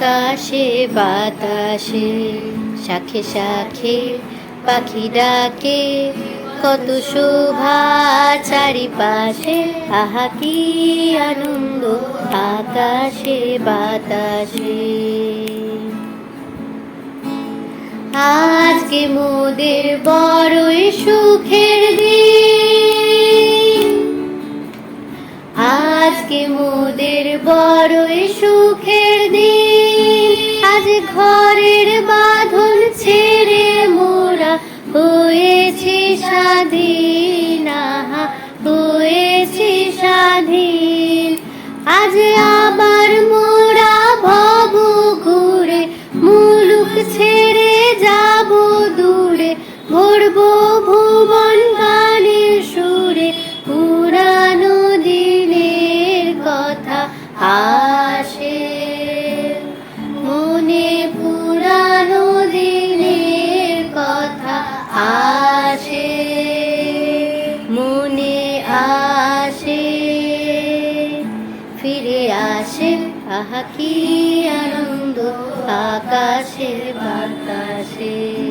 আকাশে, বাতাসে, শাখে শাখে পাখি ডাকে। কত শোভা চারিপাশে, আহা কি আনন্দ আকাশে, বাতাসে। আজকে মোদের বড়ই সুখের দিন। আজকে মোদের বড়ই সুখের দিন। ঘরের বাঁধন ছেড়ে মোরা হয়েছি স্বাধীন। হয়েছি স্বাধীন। আজ আবার মোরা ভব ঘুরে, মুলুক ছেড়ে যাব দূরে। ভরবো ভুবন গানের সুরে, পুরানো দিনের কথা। আসে আহা কি আনন্দ? আকাশে বাতাসে।